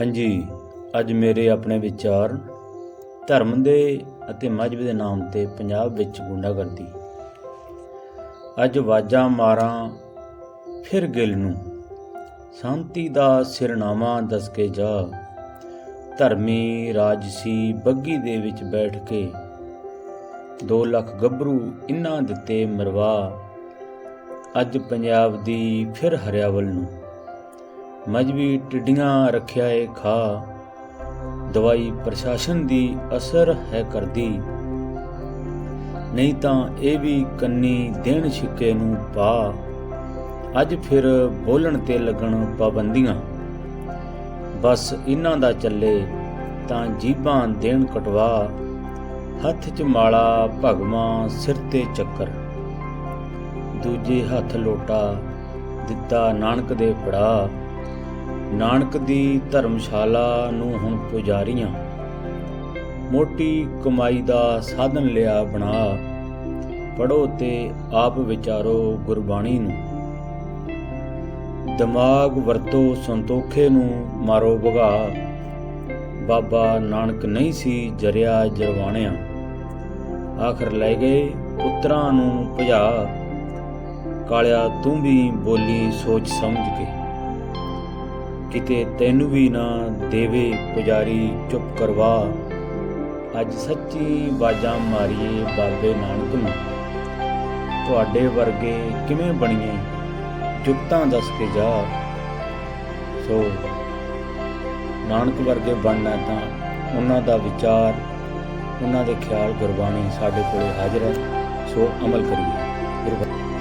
ਹਾਂਜੀ, ਅੱਜ ਮੇਰੇ ਆਪਣੇ ਵਿਚਾਰ ਧਰਮ ਦੇ ਅਤੇ ਮਜ਼ਹਬ ਦੇ ਨਾਮ ਤੇ ਪੰਜਾਬ ਵਿੱਚ ਗੁੰਡਾਗਰਦੀ। ਅੱਜ ਵਾਜਾਂ ਮਾਰਾਂ ਫਿਰ ਗਿਲ ਨੂੰ। ਸ਼ਾਂਤੀ ਦਾ ਸਿਰਨਾਮਾ ਦੱਸ ਕੇ ਜਾ। ਧਰਮੀ ਰਾਜਸੀ ਬੱਗੀ ਦੇ ਵਿੱਚ ਬੈਠ ਕੇ 2 ਲੱਖ ਗੱਭਰੂ ਇਨਾਂ ਦਿੱਤੇ ਮਰਵਾ। ਅੱਜ ਪੰਜਾਬ ਦੀ ਫਿਰ ਹਰਿਆਵਲ ਨੂੰ। ਮਜਬੀ ਟਿੱਡੀਆਂ ਰੱਖਿਆ ਏ ਖਾ। ਦਵਾਈ ਪ੍ਰਸ਼ਾਸਨ ਦੀ ਅਸਰ ਹੈ ਕਰਦੀ। ਨਹੀਂ ਤਾਂ ਇਹ ਵੀ ਕੰਨੀ ਦੇਣ ਛਿੱਕੇ ਨੂੰ ਪਾ। ਅੱਜ ਫਿਰ ਬੋਲਣ ਤੇ ਲੱਗਣ ਪਾਬੰਦੀਆਂ। ਬਸ ਇਹਨਾਂ ਦਾ ਚੱਲੇ ਤਾਂ ਜੀਬਾਂ ਦੇਣ ਕਟਵਾ। ਹੱਥ 'ਚ ਮਾਲਾ ਭਗਵਾਂ ਸਿਰ ਤੇ ਚੱਕਰ। ਦੂਜੇ ਹੱਥ ਲੋਟਾ ਦਿੱਤਾ ਨਾਨਕ ਦੇ ਪੜਾ ਨਾਨਕ ਦੀ ਧਰਮਸ਼ਾਲਾ ਨੂੰ ਹੁਣ ਪੁਜਾਰੀਆਂ। ਮੋਟੀ ਕਮਾਈ ਦਾ ਸਾਧਨ ਲਿਆ ਬਣਾ। ਪੜੋ ਤੇ ਆਪ ਵਿਚਾਰੋ ਗੁਰਬਾਣੀ ਨੂੰ। ਦਿਮਾਗ ਵਰਤੋ ਸੰਤੋਖੇ ਨੂੰ ਮਾਰੋ ਭਗਾ। ਬਾਬਾ ਨਾਨਕ ਨਹੀਂ ਸੀ ਜਰਿਆ ਜਰਵਾਣਿਆ। ਆਖਰ ਲੈ ਗਏ ਪੁੱਤਰਾਂ ਨੂੰ ਭਜਾ। ਕਾਲਿਆ ਤੂੰ ਵੀ ਬੋਲੀ ਸੋਚ ਸਮਝ ਕੇ। ਕਿਤੇ ਤੈਨੂੰ ਵੀ ਨਾ ਦੇਵੇ ਪੁਜਾਰੀ ਚੁੱਪ ਕਰਵਾ। ਅੱਜ ਸੱਚੀ ਬਾਜਾਂ ਮਾਰੀਏ ਬਾਬੇ ਨਾਨਕ ਨੂੰ। ਤੁਹਾਡੇ ਵਰਗੇ ਕਿਵੇਂ ਬਣੀਏ? ਜੁਗਤਾਂ ਦੱਸ ਕੇ ਜਾ। ਸੋ ਨਾਨਕ ਵਰਗੇ ਬਣਨਾ ਤਾਂ ਉਹਨਾਂ ਦਾ ਵਿਚਾਰ, ਉਹਨਾਂ ਦੇ ਖਿਆਲ ਗੁਰਬਾਣੀ ਸਾਡੇ ਕੋਲੇ ਹਾਜ਼ਰ ਹੈ। ਸੋ ਅਮਲ ਕਰੀਏ। ਗੁਰਬਾਣੀ